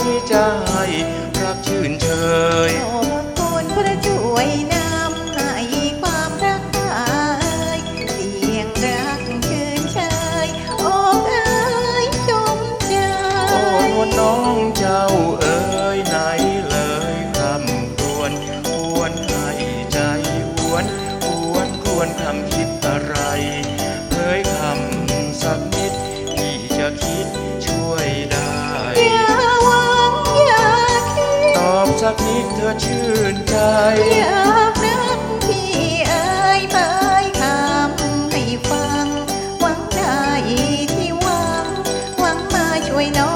นี้จะใจรักชื่นเชย อชื่นใจอยากรักพี่เอ่ยเผยคำให้ฟัง หวังได้ที่หวัง หวังมาช่วยน้อง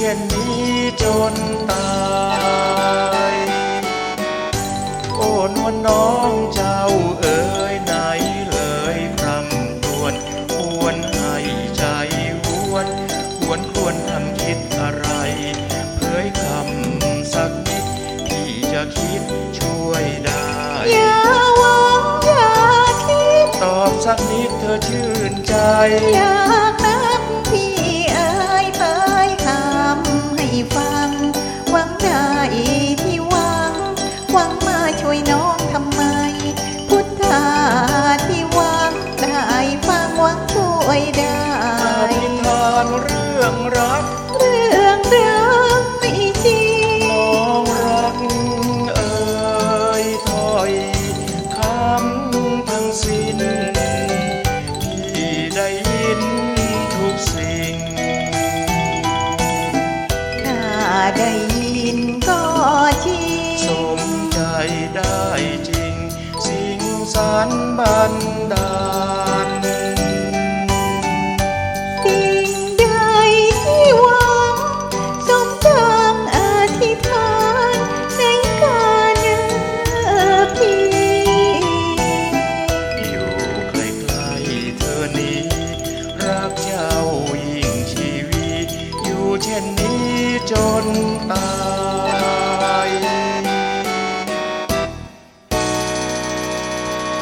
อยู่เช่นนี้จนตาย โอ้นวลน้องเจ้าเอ๋ยไหนเลยคำควรควรให้ใจหวนควรควรทำคิดอะไร เผยคำสักนิดที่จะคิดช่วยได้อย่าหวังอย่าคิดตอบสักนิดเธอชื่นใจอยาก น้องทำไม เช่นนี้จนตาย